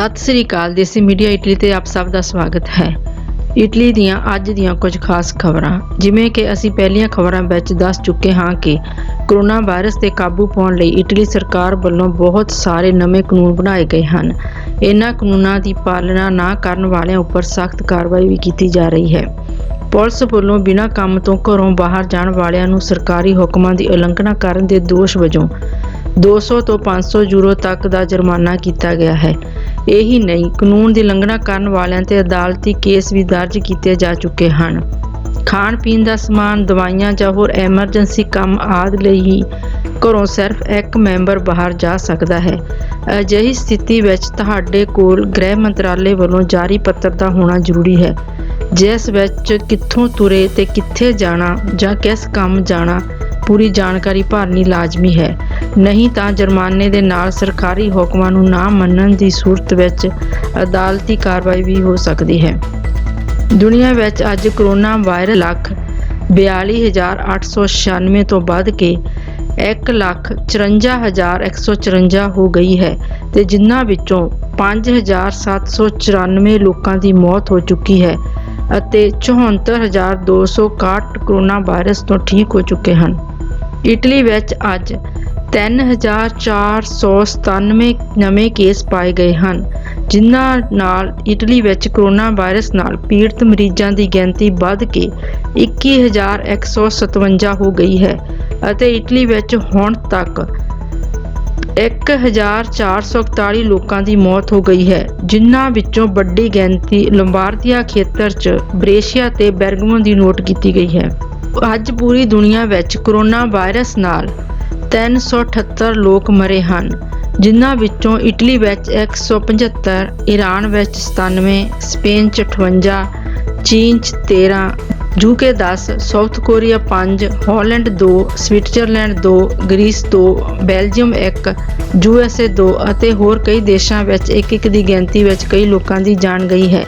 ਸਤਿ ਸ੍ਰੀ ਅਕਾਲ, ਦੇਸੀ media Italy ਤੇ ਆਪ ਸਭ ਦਾ ਸਵਾਗਤ ਹੈ। ਇਟਲੀ ਦੀਆਂ ਅੱਜ ਦੀਆਂ ਕੁਝ ਖਾਸ ਖਬਰਾਂ। ਜਿਵੇਂ ਕਿ ਅਸੀਂ ਪਹਿਲੀਆਂ ਖਬਰਾਂ ਵਿੱਚ ਦੱਸ ਚੁੱਕੇ ਹਾਂ ਕਿ ਕੋਰੋਨਾ ਵਾਇਰਸ ਤੇ ਕਾਬੂ ਪਾਉਣ ਲਈ ਇਟਲੀ ਸਰਕਾਰ ਵੱਲੋਂ ਬਹੁਤ ਸਾਰੇ ਨਵੇਂ ਕਾਨੂੰਨ ਬਣਾਏ ਗਏ ਹਨ। ਇਹਨਾਂ ਕਾਨੂੰਨਾਂ ਦੀ ਪਾਲਣਾ ਨਾ ਕਰਨ ਵਾਲਿਆਂ ਉੱਪਰ ਸਖਤ ਕਾਰਵਾਈ ਵੀ ਕੀਤੀ ਜਾ ਰਹੀ ਹੈ। ਪੁਲਿਸ ਵੱਲੋਂ ਬਿਨਾਂ ਕੰਮ ਤੋਂ ਘਰੋਂ ਬਾਹਰ ਜਾਣ ਵਾਲਿਆਂ ਨੂੰ ਸਰਕਾਰੀ ਹੁਕਮਾਂ ਦੀ ਉਲੰਘਣਾ ਕਰਨ ਦੇ ਦੋਸ਼ ਵਜੋਂ 200 ਤੋਂ 500 ਯੂਰੋ ਤੱਕ ਦਾ ਜੁਰਮਾਨਾ ਕੀਤਾ ਗਿਆ ਹੈ। ਇਹੀ ਨਹੀਂ, ਕਾਨੂੰਨ ਦੀ ਉਲੰਘਣਾ ਕਰਨ ਵਾਲਿਆਂ ਤੇ ਅਦਾਲਤੀ ਕੇਸ ਵੀ ਦਰਜ ਕੀਤੇ ਜਾ ਚੁੱਕੇ ਹਨ। ਖਾਣ ਪੀਣ ਦਾ ਸਮਾਨ, ਦਵਾਈਆਂ ਜਾਂ ਹੋਰ ਐਮਰਜੈਂਸੀ ਕੰਮ ਆਦਿ ਲਈ ਹੀ ਘਰੋਂ ਸਿਰਫ ਇੱਕ ਮੈਂਬਰ ਬਾਹਰ ਜਾ ਸਕਦਾ ਹੈ। ਅਜਿਹੀ ਸਥਿਤੀ ਵਿੱਚ ਤੁਹਾਡੇ ਕੋਲ ਗ੍ਰਹਿ ਮੰਤਰਾਲੇ ਵੱਲੋਂ ਜਾਰੀ ਪੱਤਰ ਦਾ ਹੋਣਾ ਜ਼ਰੂਰੀ ਹੈ, ਜਿਸ ਵਿੱਚ ਕਿੱਥੋਂ ਤੁਰੇ ਤੇ ਕਿੱਥੇ ਜਾਣਾ ਜਾਂ ਕਿਸ ਕੰਮ ਜਾਣਾ, ਪੂਰੀ ਜਾਣਕਾਰੀ ਭਰਨੀ ਲਾਜ਼ਮੀ ਹੈ। ਨਹੀਂ ਤਾਂ ਜੁਰਮਾਨੇ ਦੇ ਨਾਲ ਸਰਕਾਰੀ ਹੁਕਮਾਂ ਨੂੰ ਨਾ ਮੰਨਣ ਦੀ ਸੂਰਤ ਵਿੱਚ ਅਦਾਲਤੀ ਕਾਰਵਾਈ ਵੀ ਹੋ ਸਕਦੀ ਹੈ। ਦੁਨੀਆ ਵਿੱਚ ਅੱਜ ਕਰੋਨਾ ਵਾਇਰਸ ਲੱਖ 42896 ਤੋਂ ਵੱਧ ਕੇ 154154 ਹੋ ਗਈ ਹੈ ਤੇ ਜਿਨ੍ਹਾਂ ਵਿੱਚੋਂ 5794 ਲੋਕਾਂ ਦੀ ਮੌਤ ਹੋ ਚੁੱਕੀ ਹੈ ਅਤੇ 74261 ਕਰੋਨਾ ਵਾਇਰਸ ਤੋਂ ਠੀਕ ਹੋ ਚੁੱਕੇ ਹਨ। ਇਟਲੀ ਵਿੱਚ ਅੱਜ 3497 ਨਵੇਂ ਕੇਸ ਪਾਏ ਗਏ ਹਨ, ਜਿਨ੍ਹਾਂ ਨਾਲ ਇਟਲੀ ਵਿੱਚ ਕੋਰੋਨਾ ਵਾਇਰਸ ਨਾਲ ਪੀੜਤ ਮਰੀਜ਼ਾਂ ਦੀ ਗਿਣਤੀ ਵੱਧ ਕੇ 21157 ਹੋ ਗਈ ਹੈ ਅਤੇ ਇਟਲੀ ਵਿੱਚ ਹੁਣ ਤੱਕ 1441 ਲੋਕਾਂ ਦੀ ਮੌਤ ਹੋ ਗਈ ਹੈ, ਜਿਨ੍ਹਾਂ ਵਿੱਚੋਂ ਵੱਡੀ ਗਿਣਤੀ ਲੰਬਾਰਦੀਆਂ ਖੇਤਰ 'ਚ, ਬ੍ਰੇਸ਼ੀਆ ਤੇ ਬੈਰਗਮੋ ਦੀ ਨੋਟ ਕੀਤੀ ਗਈ ਹੈ। ਅੱਜ ਪੂਰੀ ਦੁਨੀਆ ਵਿੱਚ ਕਰੋਨਾ ਵਾਇਰਸ ਨਾਲ 378 ਲੋਕ ਮਰੇ ਹਨ, ਜਿਨ੍ਹਾਂ ਵਿੱਚੋਂ ਇਟਲੀ ਵਿੱਚ 175 ਈਰਾਨ ਵਿੱਚ 97 ਸਪੇਨ 'ਚ 58 ਚੀਨ 'ਚ 13 UK 10 South Korea 5 Holland 2 Switzerland 2 Greece 2 Belgium 1 USA 2 ਅਤੇ ਹੋਰ ਕਈ ਦੇਸ਼ਾਂ ਵਿੱਚ ਇੱਕ ਇੱਕ ਦੀ ਗਿਣਤੀ ਵਿੱਚ ਕਈ ਲੋਕਾਂ ਦੀ ਜਾਨ ਗਈ ਹੈ।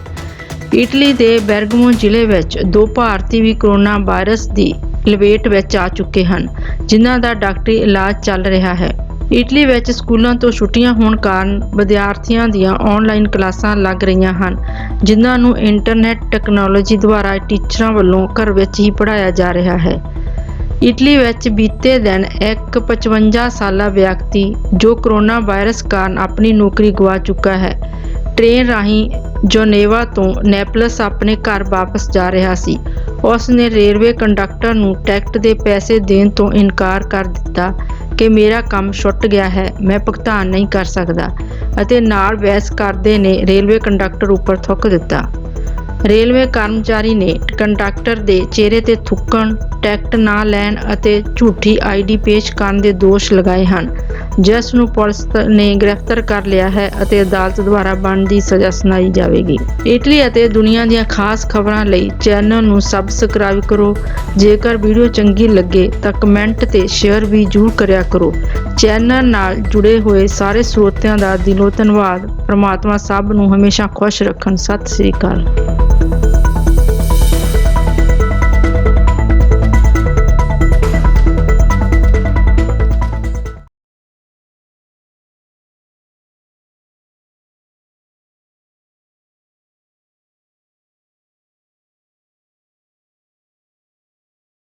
ਇਟਲੀ ਦੇ ਬੈਰਗਮੋ ਜ਼ਿਲ੍ਹੇ ਵਿੱਚ ਦੋ ਭਾਰਤੀ ਵੀ ਕੋਰੋਨਾ ਵਾਇਰਸ ਦੀ ਲਪੇਟ ਵਿੱਚ ਆ ਚੁੱਕੇ ਹਨ। ਜਿਨ੍ਹਾਂ ਦਾ ਡਾਕਟਰੀ ਇਲਾਜ ਚੱਲ ਰਿਹਾ ਹੈ। ਇਟਲੀ ਵਿੱਚ ਸਕੂਲਾਂ ਤੋਂ ਛੁੱਟੀਆਂ ਹੋਣ ਕਾਰਨ ਵਿਦਿਆਰਥੀਆਂ ਦੀਆਂ ਆਨਲਾਈਨ ਕਲਾਸਾਂ ਲੱਗ ਰਹੀਆਂ ਹਨ, ਜਿਨ੍ਹਾਂ ਨੂੰ ਇੰਟਰਨੈਟ ਟੈਕਨੋਲੋਜੀ ਦੁਆਰਾ ਟੀਚਰਾਂ ਵੱਲੋਂ ਘਰ ਵਿੱਚ ਹੀ ਪੜ੍ਹਾਇਆ ਜਾ ਰਿਹਾ ਹੈ। ਇਟਲੀ ਵਿੱਚ ਬੀਤੇ ਦਿਨ ਇੱਕ 55 ਸਾਲਾ ਵਿਅਕਤੀ ਜੋ ਕਰੋਨਾ ਵਾਇਰਸ ਕਾਰਨ ਆਪਣੀ ਨੌਕਰੀ ਗਵਾ ਚੁੱਕਾ ਹੈ, ਟ੍ਰੇਨ ਰਾਹੀਂ ਜੋਨੇਵਾ ਤੋਂ ਨੈਪਲਸ ਆਪਣੇ ਘਰ ਵਾਪਸ ਜਾ ਰਿਹਾ ਸੀ। ਉਸ ਨੇ ਰੇਲਵੇ ਕੰਡਕਟਰ ਨੂੰ ਟਿਕਟ ਦੇ ਪੈਸੇ ਦੇਣ ਤੋਂ ਇਨਕਾਰ ਕਰ ਦਿੱਤਾ ਕਿ ਮੇਰਾ ਕੰਮ ਛੁੱਟ ਗਿਆ ਹੈ, ਮੈਂ ਭੁਗਤਾਨ ਨਹੀਂ ਕਰ ਸਕਦਾ ਅਤੇ ਨਾਲ ਬਹਿਸ ਕਰਦੇ ਨੇ ਰੇਲਵੇ ਕੰਡਕਟਰ ਉੱਪਰ ਥੁੱਕ ਦਿੱਤਾ। ਰੇਲਵੇ ਕਰਮਚਾਰੀ ਨੇ ਕੰਡਕਟਰ ਦੇ ਚਿਹਰੇ ਤੇ ਥੁੱਕਣ, ਟਿਕਟ ਨਾ ਲੈਣ ਅਤੇ ਝੂਠੀ ਆਈਡੀ ਪੇਸ਼ ਕਰਨ ਦੇ ਦੋਸ਼ ਲਗਾਏ ਹਨ। ਜਿਸ ਨੂੰ ਪੁਲਿਸ ਨੇ ਗ੍ਰਿਫਤਾਰ ਕਰ ਲਿਆ ਹੈ ਅਤੇ ਅਦਾਲਤ ਦੁਆਰਾ ਬਣਦੀ ਸਜ਼ਾ ਸੁਣਾਈ ਜਾਵੇਗੀ। ਇਟਲੀ ਅਤੇ ਦੁਨੀਆ ਦੀਆਂ ਖਾਸ ਖਬਰਾਂ ਲਈ ਚੈਨਲ ਨੂੰ ਸਬਸਕ੍ਰਾਈਬ ਕਰੋ। ਜੇਕਰ ਵੀਡੀਓ ਚੰਗੀ ਲੱਗੇ ਤਾਂ ਕਮੈਂਟ ਤੇ ਸ਼ੇਅਰ ਵੀ ਜ਼ਰੂਰ ਕਰਿਆ ਕਰੋ। ਚੈਨਲ ਨਾਲ ਜੁੜੇ ਹੋਏ ਸਾਰੇ ਸਰੋਤਿਆਂ ਦਾ ਦਿਲੋਂ ਧੰਨਵਾਦ। ਪ੍ਰਮਾਤਮਾ ਸਭ ਨੂੰ ਹਮੇਸ਼ਾ ਖੁਸ਼ ਰੱਖਣ। ਸਤਿ ਸ੍ਰੀ ਅਕਾਲ।